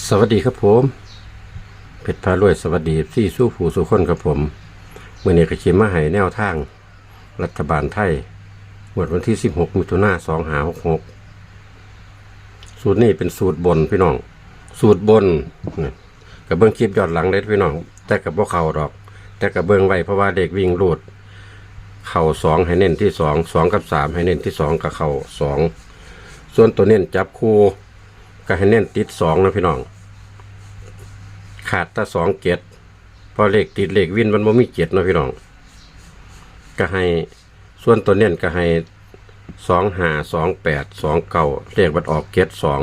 สวัสดีครับผมเพชรพารวยสวัสดีที่สู้ผู้สู้คนครับผมเมื่อนี้ก็เขียนมาให้แนวทาง รัฐบาลไทยงวดวันที่ 16มิถุนายน2หา66สูตรนี้เป็นสูตรบนพี่น้อง สูตรบนนี่กับเบิ้องคลิปยอดหลังเล็ดพี่น้อง แต่กับพวกเขาดอก แต่กับเบิ้องไว้เพราะว่าเด็กวิ่งรูด เข่าสองให้เน้นที่สองสองกับสามให้เน้นที่สองกับเข่าสองส่วนตัวเน้นจับคู่ ก็ให้เน้นติดสองนะพี่น้อง ขาดตาสองเจ็ดพอเลขติดเลขวินมันบ่มีเจ็ดเนะพี่น้อง ก็ให้ส่วนตัวเน้นก็ให้สองห้าสองแปดสองเก้าเลขบัดออกเจ็ดสอง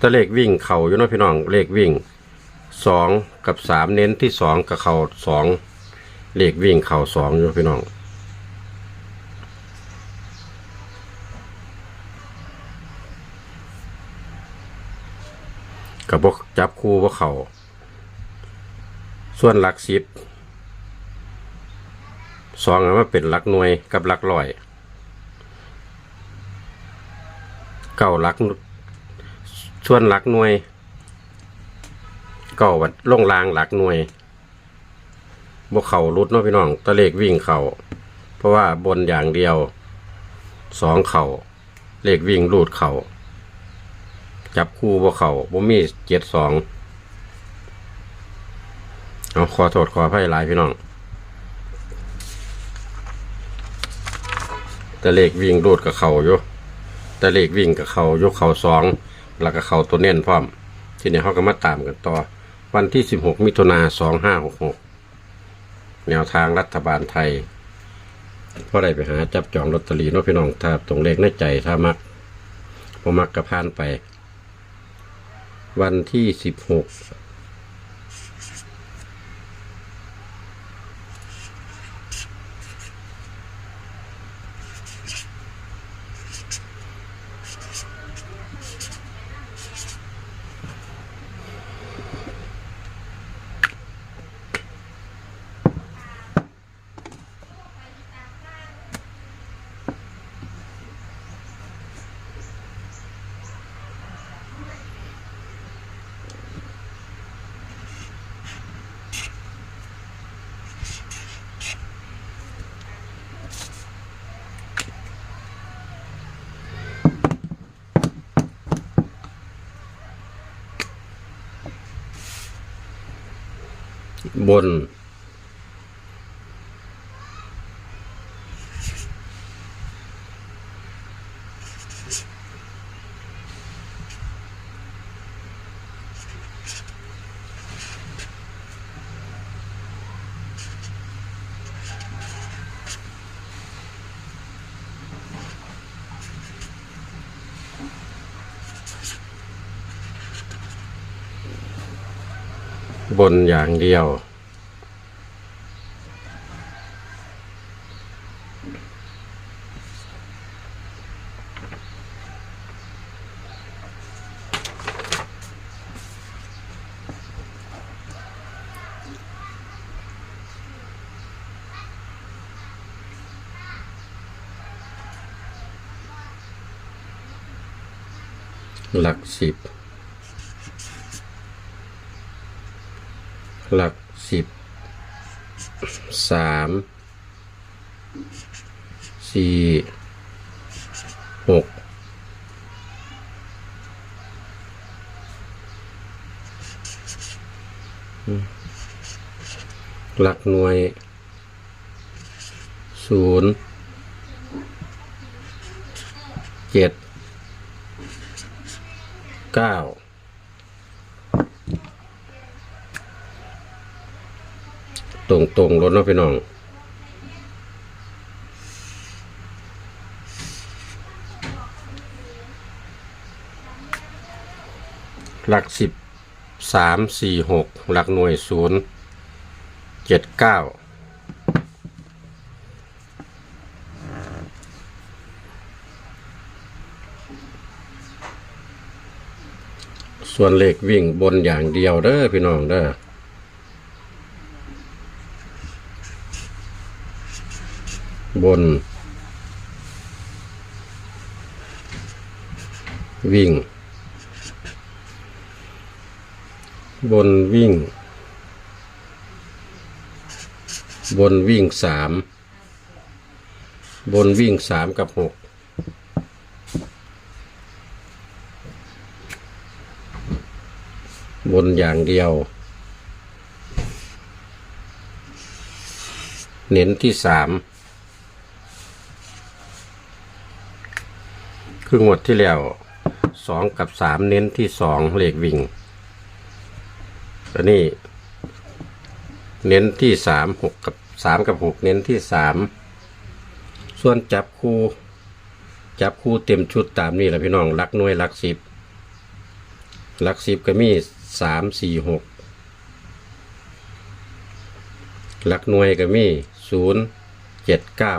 ถ้าเลขวิ่งเข่าอยู่นะพี่น้องเลขวิ่งสองกับสามเน้นที่สองกับเข่าสองเลขวิ่งเข่าสองอยู่พี่น้อง กับบกจับคู่ว่าเขาส่วนหลักสิบสองอันว่าเป็นหลักหน่วยกับหลักร้อยเก้าหลักส่วนหลักหน่วยเก้าวัดลงรางหลักหน่วยบกเขารุดเนาะพี่น้องตะเลขวิ่งเขาเพราะว่าบนอย่างเดียวสองเขาเลขวิ่งรูดเข่า จับคู่บ่เขาบ่มีเจ็ดสองเอาขอโทษขออภัยหลายพี่น้องแต่เลขวิ่งโดดกับเขาอยู่แต่เลขวิ่งกับเขายกเขาสองแล้วก็เขาตัวเน้นพร้อม ทีนี้เขาก็มาตามกันต่อ วันที่สิบหกมิถุนาสองห้าหกหกแนวทางรัฐบาลไทยเพราะได้ไปหาจับจองลอตเตอรี่เนาะพี่น้องถ้าตรงเลขในใจถ้ามักพอมักกระพานไป วันที่สิบหก บน บนอย่างเดียว หลักสิบ หลักสิบสามสี่หกหลักหน่วยศูนย์เจ็ด เก้าตรงตรงรถเนาะพี่น้อง หลักสิบสามสี่หกหลักหน่วยศูนย์เจ็ดเก้า ส่วนเลขวิ่งบนอย่างเดียวเด้อพี่น้องเด้อบนวิ่ง บนวิ่ง บนวิ่งสามบนวิ่งสามกับหก บนอย่างเดียว เน้นที่สามครึ่งวดที่แล้วสองกับสามเน้นที่สองเลขวิ่งอันนี้ เน้นที่สามหกกับสามกับหกเน้นที่สามส่วนจับคู่จับคู่เต็มชุดตามนี่แหละพี่น้องลักหน่วยลักสิบลักสิบก็มี สามสี่หกลักหน่วยก็มีศูนย์เจ็ดเก้า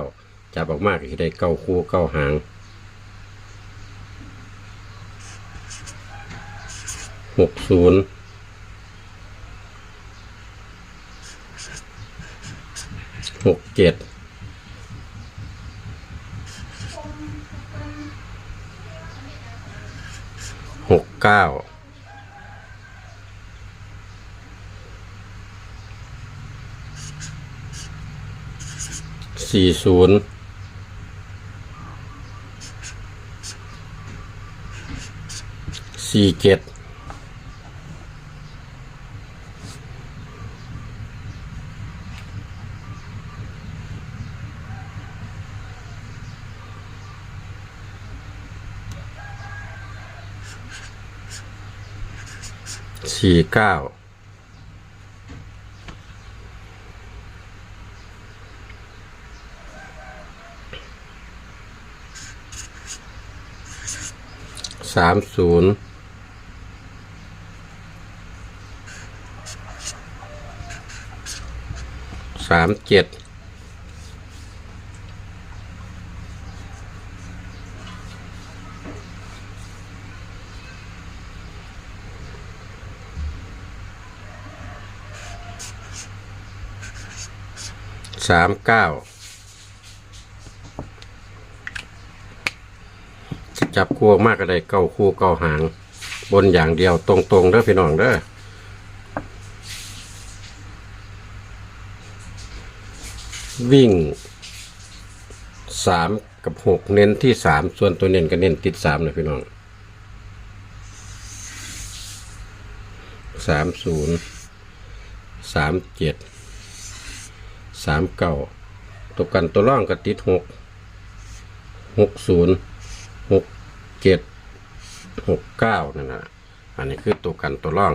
จับออกมากก็ได้เก้าคู่เก้าหางหกศูนย์หกเจ็ดหกเก้า สี่ศูนย์สี่เจ็ดสี่เก้า สามศูนย์สามเจ็ดสามเก้า จับคู่มากก็ได้เก้าคู่เก้าหาง บนอย่างเดียวตรงๆเด้อพี่น้องเด้อวิ่งสามกับหกเน้นที่สามส่วนตัวเน้นก็เน้นติดสามนะพี่น้องสามศูนย์สามเจ็ดสามเก้าตัวกันตัวร่องก็ติดหกหกศูนย์ เจ็ดหกเก้านั่นนะอันนี้คือตัวกันตัวร่อง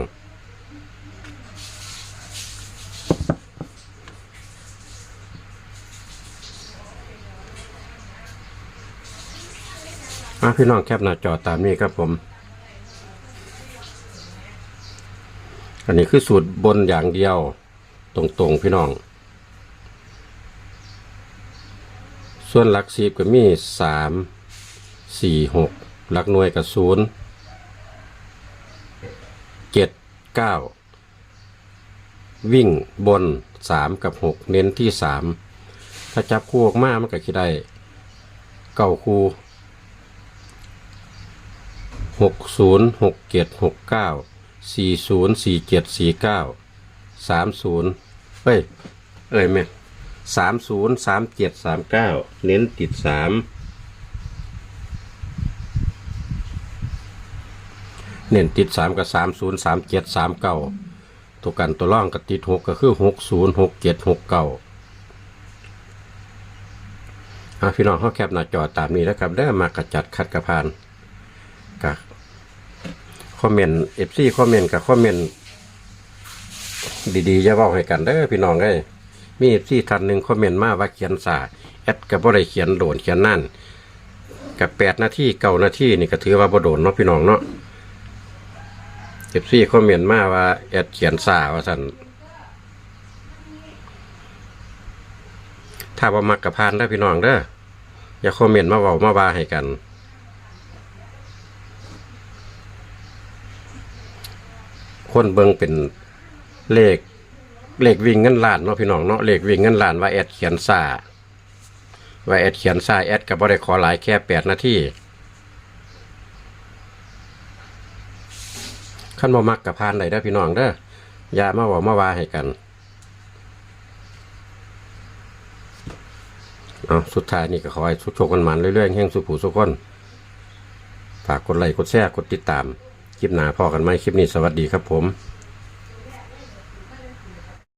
อะพี่น้องแคปหน้าจอตามนี้ครับผม อันนี้คือสูตรบนอย่างเดียว ตรงๆพี่น้อง ส่วนหลักสิบก็มีสามสี่หก หลักหน่วยกับศูนย์เจ็ดเก้าวิ่งบนสามกับหกเน้นที่สามถ้าจับคู่ออกมามันก็คิดได้เก้าคู่หกศูนย์หกเจ็ดหกเก้าสี่ศูนย์สี่เจ็ดสี่เก้าสามศูนย์เอ้ย เอ้ยแม่สามศูนย์สามเจ็ดสามเก้าเน้นติดสาม เน้นติดสามกับสามศูนย์สามเจ็ดสามเก้าตัวกันตัวร่องกับติดหกก็คือหกศูนย์หกเจ็ดหกเก้าอะพี่น้องเขาแคปหน้าจอตามนี้แล้วครับได้มากระจัดคัดกระพานกับคอมเมนต์เอฟซีคอมเมนต์กับคอมเมนต์ดีๆจะเว้าให้กันเด้อพี่น้องเอ้ยมีที่ท่านหนึ่งคอมเมนต์มาว่าเขียนสาแอดกับบ่ได้เขียนโดนเขียนนั่นกับแปดนาทีเก้านาทีนี่ก็ถือว่าบ่โดนเนาะพี่น้องเนาะ เอฟซีคอมเมนต์มาว่าแอดเขียนสาว่าสันถ้าบ่มักกับพานเด้พี่น้องเด้ออย่าคอมเมนต์มาเว้ามาว่าให้กัน คนเบิงเป็นเลขเลขวิ่งเงินล้านเนาะพี่น้องเนาะเลขวิ่งเงินล้านว่าแอดเขียนซาว่าแอดเขียนซาแอดก็บ่ได้ขอหลายแค่แปดนาที ขั้นบ่มักกับพานใดเด้อพี่น้องเด้ออย่ามาบอกมาว่าให้กันเอาสุดท้ายนี่ก็ขอให้สุขโชคกันมันเรื่อยๆแห่งสุผูสุขคนฝากกดไลค์กดแชร์กดติดตาม คลิปหน้าพอกันไหมคลิปนี้สวัสดีครับผม